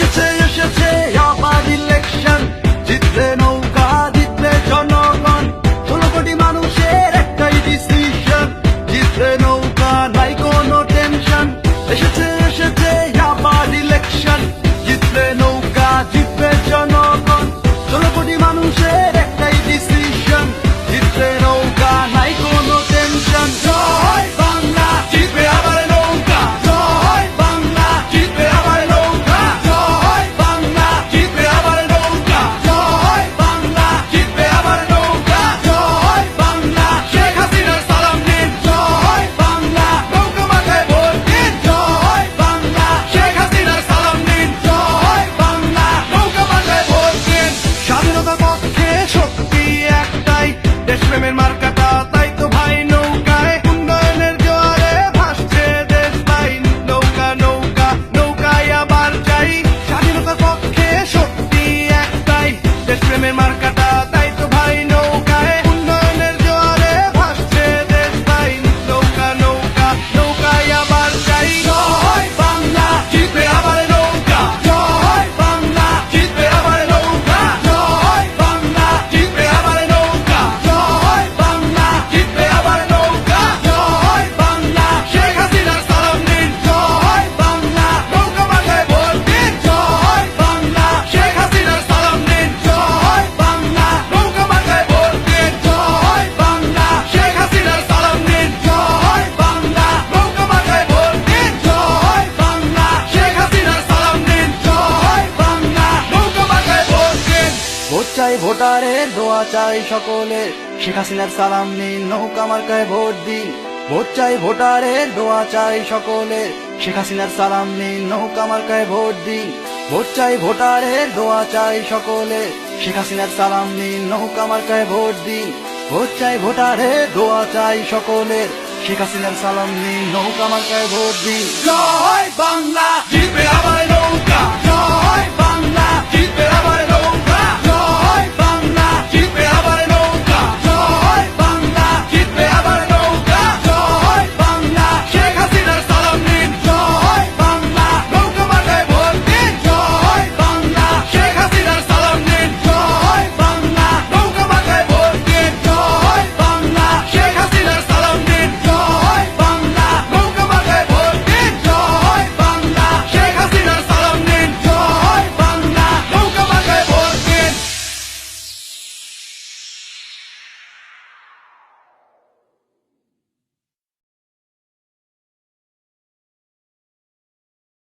should take me marca চাই ভোটারের, দোয়া চাই সকলের। শেখ হাসিনার সালাম নিন, নৌকা মার্কায় ভোট দিন। ভোট চাই ভোটারের, দোয়া চাই সকলের। শেখ হাসিনার সালাম নিন, নৌকা মার্কায় ভোট দিন। ভোট চাই ভোটারের, দোয়া চাই সকলের। শেখ হাসিনার সালাম নিন, নৌকা মার্কায় ভোট দিন। ভোট চাই ভোটারের, দোয়া চাই সকলের। শেখ হাসিনার সালাম নিন, নৌকা মার্কায় ভোট দিন। জয় বাংলা!